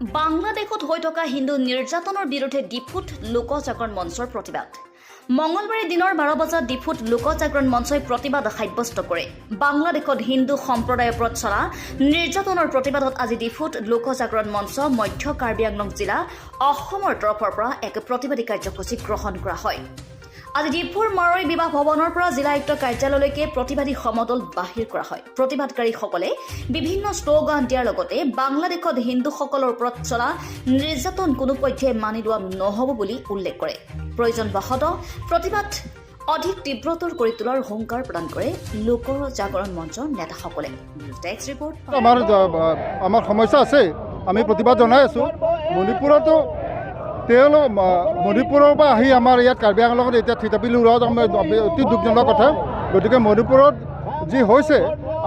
বাংলাদেশত হৈ থকা হিন্দু নিৰ্যাতনৰ বিৰুদ্ধে ডিফুত লোকজাগৰণ মঞ্চৰ প্ৰতিবাদ। মঙলবাৰে দিনৰ বাৰ বজাত ডিফুত লোকজাগৰণ মঞ্চই প্ৰতিবাদ সাব্যস্ত কৰে। বাংলাদেশত হিন্দু সম্প্ৰদায়ৰ ওপৰত চলা নিৰ্যাতনৰ প্ৰতিবাদত আজি ডিফুত লোকজাগৰণ মঞ্চ মধ্য কাৰ্বি আংলং জিলা অসমৰ তৰফৰ পৰা এক প্ৰতিবাদী কাৰ্যসূচী গ্ৰহণ কৰা হয়। আজি ডিফুৰ মাৰৈ বিবাহ ভৱনৰ পৰা জিলা আয়ুক্ত কাৰ্যালয়লৈকে প্ৰতিবাদী সমদল বাহিৰ কৰা হয়। প্ৰতিবাদকাৰীসকলে বিভিন্ন শ্লোগান দিয়াৰ লগতে বাংলাদেশত হিন্দুসকলৰ ওপৰত চলা নিৰ্যাতন কোনোপধ্যে মানি লোৱা নহ'ব বুলি উল্লেখ কৰে। প্ৰয়োজন বশতঃ প্ৰতিবাদ অধিক তীব্ৰতৰ কৰি তোলাৰ হুংকাৰ প্ৰদান কৰে লোক জাগৰণ মঞ্চৰ নেতাসকলে। আমাৰ সমস্যা আছে আমি প্ৰতিবাদ জনাই আছোঁ। মণিপুৰতো তেওঁলোক মণিপুৰৰ পৰা আহি আমাৰ ইয়াত কাৰ্বি আংলঙত এতিয়া থিতাপি লোৱাটো আমাৰ অতি দুখজনক কথা। গতিকে মণিপুৰত যি হৈছে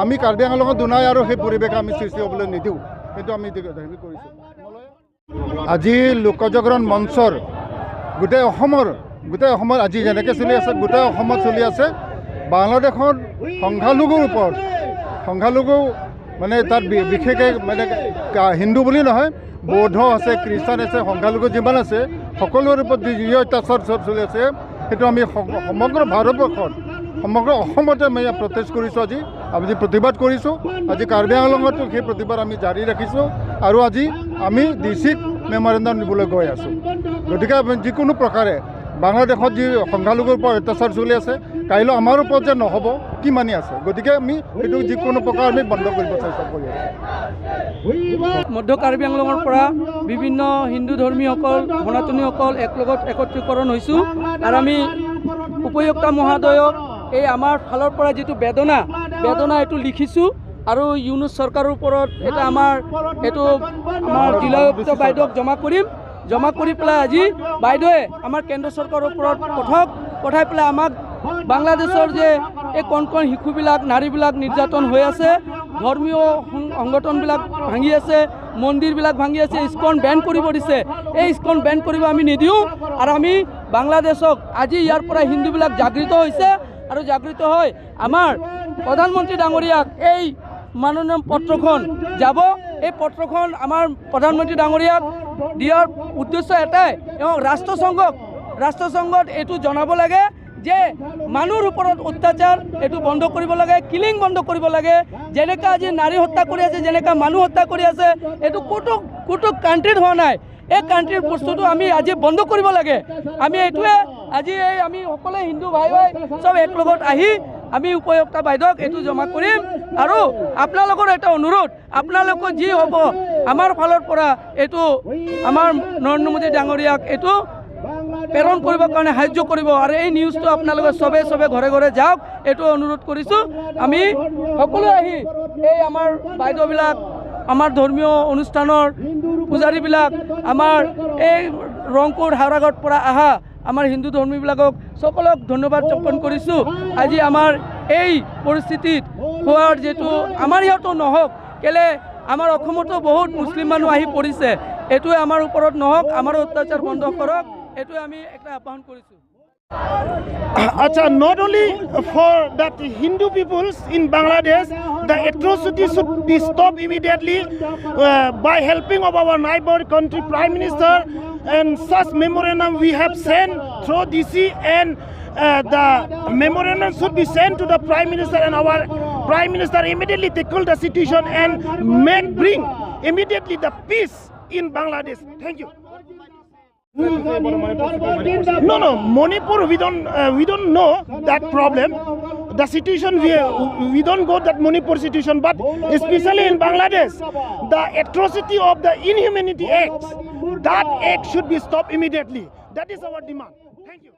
আমি কাৰ্বি আংলঙত দুনাই আৰু সেই পৰিৱেশ আমি সৃষ্টি হ'বলৈ নিদিওঁ। সেইটো আমি কৰিছোঁ। আজি লোকজাগৰণ মঞ্চৰ গোটেই অসমৰ গোটেই অসমত আজি যেনেকৈ চলি আছে গোটেই অসমত চলি আছে বাংলাদেশত সংখ্যালঘুৰ ওপৰত সংখ্যালঘু মানে তাত বিশেষকৈ মানে হিন্দু বুলি নহয় বৌদ্ধ আছে খ্ৰীষ্টান আছে সংখ্যালঘু যিমান আছে সকলোৰে ওপৰত যি অত্যাচাৰ চব চলি আছে সেইটো আমি সম- সমগ্ৰ ভাৰতবৰ্ষত সমগ্ৰ অসমতে আমি প্ৰটেষ্ট কৰিছোঁ আজি। আমি প্ৰতিবাদ কৰিছোঁ আজি কাৰ্বি আংলঙতো সেই প্ৰতিবাদ আমি জাৰি ৰাখিছোঁ আৰু আজি আমি ডি চিক মেমৰেণ্ডাম দিবলৈ গৈ আছোঁ। গতিকে যিকোনো প্ৰকাৰে বাংলাদেশত যি সংখ্যালঘুৰ ওপৰত অত্যাচাৰ চলি আছে কাইলৈ আমাৰ ওপৰত যে নহ'ব কি মানি আছে? গতিকে আমি সেইটো যিকোনো প্ৰকাৰ আমি বন্ধ কৰিব চেষ্টা কৰি মধ্য কাৰ্বি আংলঙৰ পৰা বিভিন্ন হিন্দু ধৰ্মীসকল সনাতনীসকল একলগত একত্ৰীকৰণ হৈছোঁ। আৰু আমি উপযুক্তা মহোদয়ক এই আমাৰ ফালৰ পৰা যিটো বেদনা বেদনা এইটো লিখিছোঁ। আৰু ইউনুছ চৰকাৰৰ ওপৰত এটা আমাৰ এইটো আমাৰ জিলা আয়ুক্ত বাইদেউক জমা কৰিম। জমা কৰি পেলাই আজি বাইদেৱে আমাৰ কেন্দ্ৰ চৰকাৰৰ ওপৰত পঠক পঠাই পেলাই আমাক বাংলাদেশৰ যে এই কণ কণ শিশুবিলাক নাৰীবিলাক নিৰ্যাতন হৈ আছে ধৰ্মীয় সংগঠনবিলাক ভাঙি আছে মন্দিৰবিলাক ভাঙি আছে ইস্কন বেন কৰিব দিছে। এই ইস্কন বেন কৰিব আমি নিদিওঁ আৰু আমি বাংলাদেশক আজি ইয়াৰ পৰা হিন্দুবিলাক জাগৃত হৈছে আৰু জাগৃত হৈ আমাৰ প্ৰধানমন্ত্ৰী ডাঙৰীয়াক এই মাননীয় পত্ৰখন যাব। এই পত্ৰখন আমাৰ প্ৰধানমন্ত্ৰী ডাঙৰীয়াক দিয়াৰ উদ্দেশ্য এটাই এবং ৰাষ্ট্ৰসংঘক ৰাষ্ট্ৰসংঘত এইটো জনাব লাগে যে মানুহৰ ওপৰত অত্যাচাৰ এইটো বন্ধ কৰিব লাগে কিলিং বন্ধ কৰিব লাগে। যেনেকৈ আজি নাৰী হত্যা কৰি আছে যেনেকৈ মানুহ হত্যা কৰি আছে এইটো ক'তো ক'তো কাণ্ট্ৰিত হোৱা নাই। এই কাণ্ট্ৰিৰ বস্তুটো আমি আজি বন্ধ কৰিব লাগে। আমি এইটোৱে আজি এই আমি সকলোৱে হিন্দু ভাই ভাই চব একলগত আহি আমি উপযুক্তা বাইদেউক এইটো জমা কৰিম। আৰু আপোনালোকৰ এটা অনুৰোধ আপোনালোকৰ যি হ'ব আমাৰ ফালৰ পৰা এইটো আমাৰ নৰেন্দ্ৰ মোদী ডাঙৰীয়াক এইটো প্ৰেৰণ কৰিবৰ কাৰণে সাহাৰ্য কৰিব। আৰু এই নিউজটো আপোনালোকে চবে চবে ঘৰে ঘৰে যাওক এইটো অনুৰোধ কৰিছোঁ। আমি সকলোৱে আহি এই আমাৰ বাইদেউবিলাক আমাৰ ধৰ্মীয় অনুষ্ঠানৰ পূজাৰীবিলাক আমাৰ এই ৰংপুৰ হাওৰাগৰ পৰা অহা আমাৰ হিন্দু ধৰ্মীবিলাকক সকলক ধন্যবাদ জ্ঞাপন কৰিছোঁ। আজি আমাৰ এই পৰিস্থিতিত হোৱাৰ যিটো আমাৰ ইয়াতো নহওক কেলে আমাৰ অসমতো বহুত মুছলিম মানুহ আহি পৰিছে। এইটোৱে আমাৰ ওপৰত নহওক আমাৰ অত্যাচাৰ বন্ধ কৰক। এইটোৱে আমি এটা আহ্বান কৰিছোঁ Acha, not only for that Hindu peoples in Bangladesh, the atrocity should be stopped immediately uh, by helping of our neighbor country prime minister and such memorandum we have sent through DC and uh, the memorandum should be sent to the prime minister and our prime minister immediately tackle the situation and make bring immediately the peace in Bangladesh. Thank you. No, no, Manipur. We don't. Uh, we don't know that problem. The situation we we don't go that Manipur situation, but especially in Bangladesh, the atrocity of the inhumanity acts, that act should be stopped immediately. That is our demand. Thank you.